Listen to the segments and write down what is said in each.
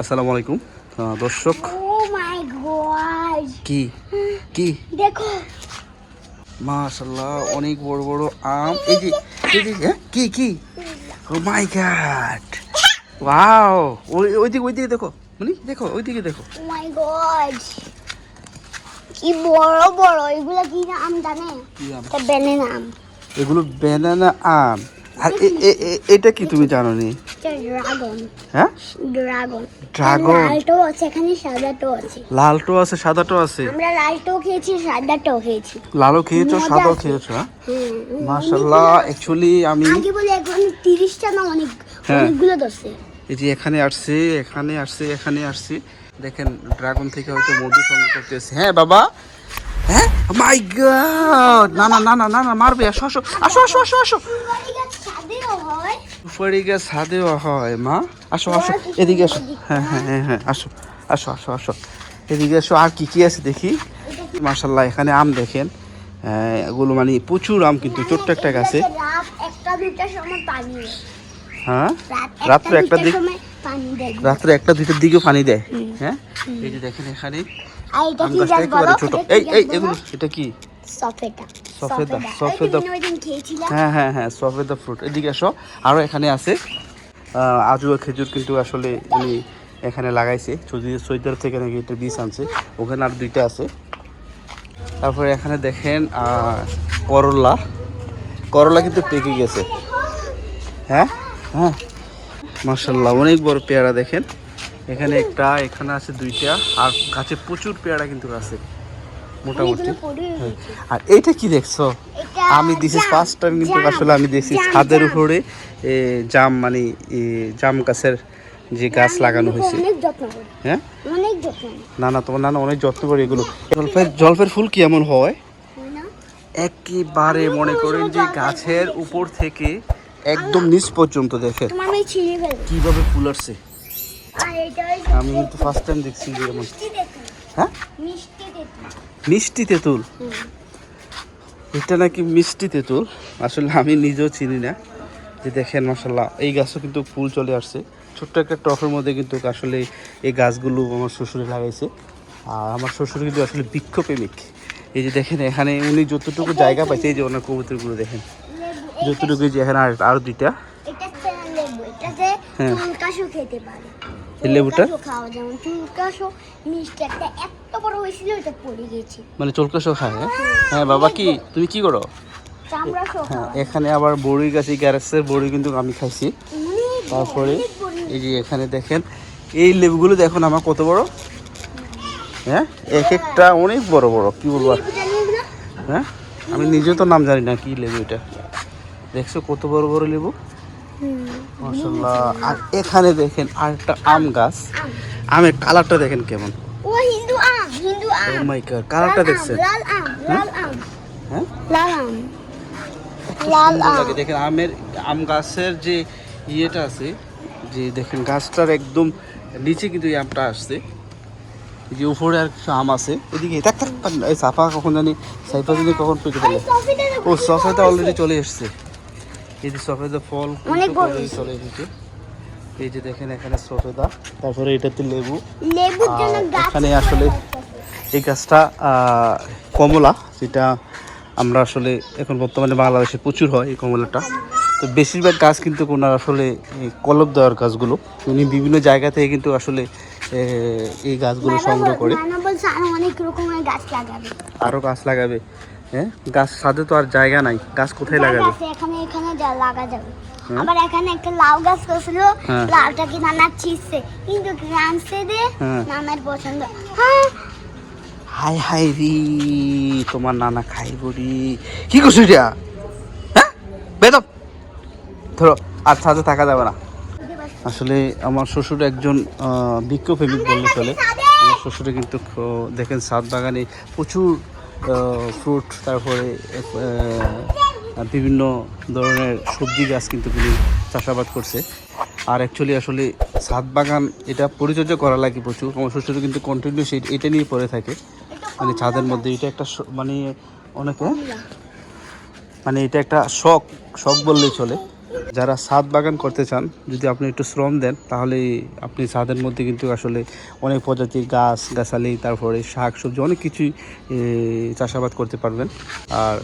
আসসালামু আলাইকুম। দর্শক ও মাই গড কি? কি? দেখো। মাশাল্লাহ অনেক বড় বড় আম। এই যে এই যে হ্যাঁ? কি কি? ও মাই গড ওয়াও ওই ওইদিকে ওইদিকে দেখো। মানে দেখো ওইদিকে দেখো। ও মাই গড কি বড় বড়। এগুলো কি নাম জানে? কি আম? এটা বেনে নাম এগুলো ব্যানানা আম। আর এটা কি তুমি জানো নি ড্রাগন হ্যাঁ? ড্রাগন ড্রাগন লালটো আছে এখানে সাদাটো আছে। লালটো আছে সাদাটো আছে। আমরা লালটো খেয়েছি সাদাটো খেয়েছি। লালও খেয়েছো সাদাও খেয়েছো হ্যাঁ? অ্যাকচুয়ালি আমি আগে বলে এখন তিরিশটা না অনেক হ্যাঁ। অনেকগুলো ধরছে। এই যে এখানে আসছে এখানে আসছে এখানে আসছে। দেখেন ড্রাগন থেকে হয়তো মধু সংগ্রহ করতেছে হ্যাঁ বাবা। হ্যাঁ? মাই গড না না না না না না মারবে আসো আসো আসো আসো আসো। আসো ফুলবাড়ি গাছ ছাদেও হয় সুপারি গাছ ছাদেও হয় মা। আসো আসো এদিকে আসো। হ্যাঁ হ্যাঁ হ্যাঁ হ্যাঁ আসো আসো আসো আসো। এদিকে আসো আর কি কি আছে দেখি? মার্শাল্লাহ এখানে আম দেখেন। এগুলো মানে প্রচুর আম কিন্তু ছোট্ট একটা গাছে। হ্যাঁ? রাত্রে একটা দিক রাত্রে একটা দুইটার দিকেও পানি দেয়। হ্যাঁ? এই যে দেখেন এখানে আম গাছটা গাছ একেবারে ছোট। এই এই এগুলো এটা কি? সফেদা। সফেদা, হ্যাঁ হ্যাঁ হ্যাঁ সফেদা ফ্রুট এদিকে আসো। আরও এখানে আছে। আজুয়া খেজুর কিন্তু আসলে উনি এখানে লাগাইছে। সৌদি সৈদার থেকে নাকি এটা বীজ আনছে। ওখানে আর দুইটা আছে। তারপরে এখানে দেখেন করলা। করলা কিন্তু পেকে গেছে। হ্যাঁ? হ্যাঁ। মার্শাল্লাহ অনেক বড় পেয়ারা দেখেন। এখানে একটা এখানে আছে দুইটা। আর গাছে প্রচুর পেয়ারা কিন্তু আছে। মোটামুটি। রয়েছে। আর এইটা কি দেখছ? আমি দিস ইজ ফার্স্ট টাইম কিন্তু আসলে আমি দেখছি ছাদের উপরে জাম মানে জাম গাছের যে গাছ লাগানো হয়েছে। যত্ন করি। হ্যাঁ? না না তোমার নানা অনেক যত্ন করে এগুলো। জলফের জলফের ফুল কি এমন হয়? হয় একেবারে মনে করেন যে গাছের উপর থেকে একদম নিচ পর্যন্ত দেখেন। ফেলব। কীভাবে ফুল আসছে? আমি কিন্তু ফার্স্ট টাইম দেখছি যে এমন। হ্যাঁ? মিষ্টি তেঁতুল। এটা নাকি মিষ্টি তেঁতুল? আসলে আমি নিজেও চিনি না। যে দেখেন মাসাল্লাহ এই গাছও কিন্তু ফুল চলে আসছে। ছোট্ট একটা টফের মধ্যে কিন্তু আসলে এই গাছগুলো আমার শ্বশুরে লাগাইছে। আর আমার শ্বশুর কিন্তু আসলে বৃক্ষপ্রেমিক। এই যে দেখেন এখানে উনি যতটুকু জায়গা পাইছে এই যে ওনার কবুতরগুলো দেখেন। যতটুকু যে এখানে আর আরও দুইটা। হ্যাঁ। এই লেবুটা? খাওয়া যেমন চুলকাশো মিষ্টি একটা এত বড় হয়েছিল এটা পড়ে গেছে। মানে চলকাশো খায় হ্যাঁ? হ্যাঁ বাবা কি? তুমি কি করো? হ্যাঁ এখানে আবার বড়ি গাছ এই গ্যারেক্সের বড়ি কিন্তু আমি খাইছি। তারপরে এই যে এখানে দেখেন এই লেবুগুলো দেখুন আমার কত বড়? হ্যাঁ এক একটা অনেক বড় বড় কি বলব? হ্যাঁ আমি নিজেও তো নাম জানি না কি লেবু এটা। দেখছ কত বড় বড় লেবু? আর এখানে দেখেন আর একটা আম গাছ। আমের কালারটা দেখেন কেমন। ও হিন্দু আম হিন্দু ও মাই গড কালারটা দেখছেন? লাল আম লাল আম। হ্যাঁ? লাল আম। লাল আম। দেখেন আমের আম গাছের যে ইয়েটা আছে যে দেখেন গাছটার একদম নিচে কিন্তু এই আমটা আসছে। যে উপরে আর কিছু আম আছে। এদিকে থাক থাক এই সাফা কখন জানি সাইফা জানি কখন পেকে সফিটা দেখো, ও সফেদা অলরেডি চলে এসছে। এই যে সফেদা ফল কিন্তু অনেক বড়। চলে এসেছে এই যে দেখেন এখানে সফেদা তারপরে এটাতে লেবু। লেবুর জন্য আর গাছ এখানে আসলে এই গাছটা কমলা যেটা আমরা আসলে এখন বর্তমানে বাংলাদেশে প্রচুর হয় এই কমলাটা। তো বেশিরভাগ গাছ কিন্তু ওনার আসলে কলব দেওয়ার গাছগুলো। উনি বিভিন্ন জায়গা থেকে কিন্তু আসলে এই গাছগুলো সংগ্রহ করে। আরও অনেক রকমের গাছ লাগাবে। আরও গাছ লাগাবে। হ্যাঁ গাছ সাথে তো আর জায়গা নাই। গাছ কোথায় লাগাবে? এখানে এখানে লাগা যাবে। আবার এখানে একটা লাউ গাছ করছিল হ্যাঁ। লাউটা কি নানা চিসছে কিন্তু গ্রামসে দে হ্যাঁ। নানার পছন্দ। হ্যাঁ। হাই হাই রি তোমার নানা খাইব রি। কি করছ এটা হ্যাঁ? বেদম ধরো আর সাথে থাকা যাবে না। আসলে আমার শ্বশুর একজন আহ, বৃক্ষপ্রেমিক বললে চলে। আমার শ্বশুরে কিন্তু দেখেন সাত বাগানে প্রচুর ফ্রুট তারপরে বিভিন্ন ধরনের সবজি গাছ কিন্তু তিনি চাষাবাদ করছে। আর অ্যাকচুয়ালি আসলে ছাদ বাগান এটা পরিচর্যা করা লাগে প্রচুর আমার শ্বশুর কিন্তু কন্টিনিউ এটা নিয়ে পড়ে থাকে। মানে ছাদের মধ্যে এটা একটা মানে অনেকে মানে এটা একটা শখ শখ বললেই চলে। যারা সাদ বাগান করতে চান, যদি আপনি একটু শ্রম দেন, তাহলে আপনি সাদের মধ্যে কিন্তু আসলে অনেক প্রজাতির গাছ, গাছালি, তারপরে শাক, সবজি, অনেক কিছুই চাষাবাদ করতে পারবেন। আর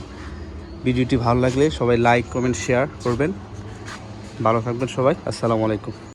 ভিডিওটি ভালো লাগলে সবাই লাইক কমেন্ট শেয়ার করবেন। ভালো থাকবেন সবাই। আসসালামু আলাইকুম।